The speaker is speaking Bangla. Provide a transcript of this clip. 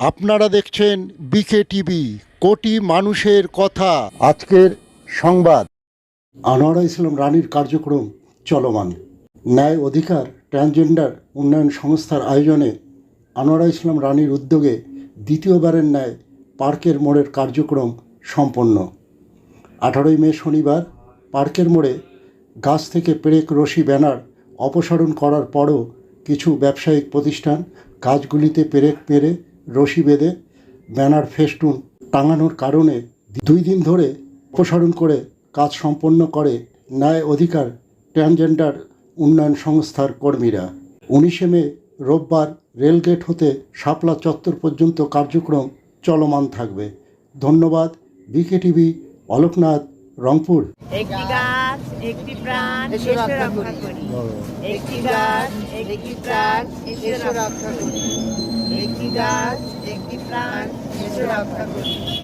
আপনারা দেখছেন বিকে টিভি, কোটি মানুষের কথা। আজকের সংবাদ। আনোয়ারা ইসলাম রানীর কার্যক্রম চলমান। ন্যায় অধিকার, ট্রান্সজেন্ডার উন্নয়ন সংস্থার আয়োজনে আনোয়ারা ইসলাম রানীর উদ্যোগে দ্বিতীয়বারের ন্যায় পার্কের মোড়ের কার্যক্রম সম্পন্ন। আঠারোই মে শনিবার পার্কের মোড়ে গাছ থেকে পেরেক রশি ব্যানার অপসারণ করার পরও কিছু ব্যবসায়িক প্রতিষ্ঠান গাছগুলিতে পেরেক পেরে রশি বেঁধে ব্যানার ফেস্টুন টাঙানোর কারণে দুই দিন ধরে অপসারণ করে কাজ সম্পন্ন করে ন্যায় অধিকার ট্রান্সজেন্ডার উন্নয়ন সংস্থার কর্মীরা। উনিশে মে রোববার রেলগেট হতে শাপলা চত্বর পর্যন্ত কার্যক্রম চলমান থাকবে। ধন্যবাদ। BK TV Aloknath Rangpur. একটি গাছ একটি প্রাণ রক্ষা করি। একটি গাছ একটি প্রাণ রক্ষা করি। একটি গাছ একটি প্রাণ এসো রক্ষা করি